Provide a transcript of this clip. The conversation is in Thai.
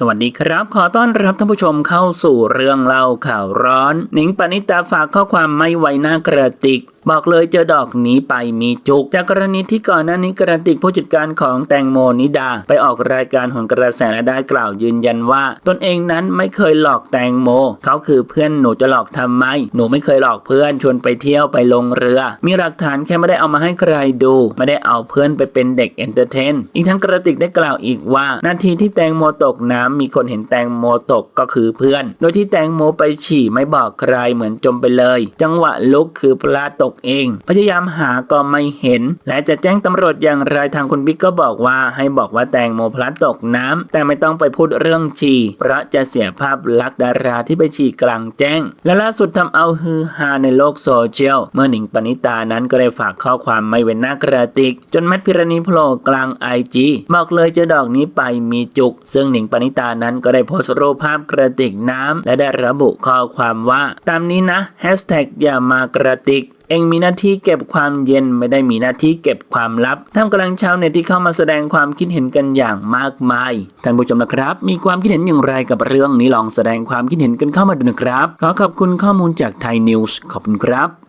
สวัสดีครับ ขอต้อนรับท่านผู้ชมเข้าสู่เรื่องเล่าข่าวร้อนหนิงปณิตาฝากข้อความไม่ไว้หน้ากระติก บอกเลยเจอดอกนี้ไปมีจุก จากกรณีที่ก่อนหน้านี้กระติกผู้จัดการของแตงโมนิดา ไปออกรายการหนกระแสและได้กล่าวยืนยันว่า ตนเองนั้นไม่เคยหลอกแตงโม เขาคือเพื่อนหนูจะหลอกทำไม หนูไม่เคยหลอกเพื่อนชวนไปเที่ยวไปลงเรือ มีหลักฐานแค่ไม่ได้เอามาให้ใครดู ไม่ได้เอาเพื่อนไปเป็นเด็กเอนเตอร์เทนอีกทั้งกระติกได้กล่าวอีกว่า นาทีที่แตงโมตกน้ำมีคนเห็นแตงโมตกก็คือเพื่อน โดยที่แตงโมไปฉี่ไม่บอกใครเหมือนจมไปเลย จังหวะลุกคือพลาตกเอง พยายามหาก็ไม่เห็น และจะแจ้งตำรวจอย่างไรทางคุณบิ๊กก็บอกว่าให้บอกว่าแตงโมพลัดตกน้ำแต่ไม่ต้องไปพูดเรื่องฉี่เพราะจะเสียภาพลักษณ์ดาราที่ไปฉี่กลางแจ้ง และล่าสุดทำเอาฮือฮาในโลกโซเชียล เมื่อหนิงปณิตานั้นก็ได้ฝากข้อความไม่เว้นหน้ากระติก จนแมทพิรณีโผล่กลางไอจีบอกเลยเจอดอกนี้ไปมีจุก ซึ่งหนิงปณิตานั้นก็ได้โพสต์รูปภาพกระติกน้ำและได้ระบุข้อความว่า ตามนี้นะแฮชแท็กอย่ามากระติก เองมีหน้าที่เก็บความเย็นไม่ได้มีหน้าที่เก็บความลับท่ามกลางชาวเน็ตที่เข้ามาแสดงความคิดเห็นกันอย่างมากมายท่านผู้ชมนะครับ มีความคิดเห็นอย่างไรกับเรื่องนี้ลองแสดงความคิดเห็นกันเข้ามาดูนะครับ ขอขอบคุณข้อมูลจากไทยนิวส์ขอบคุณครับ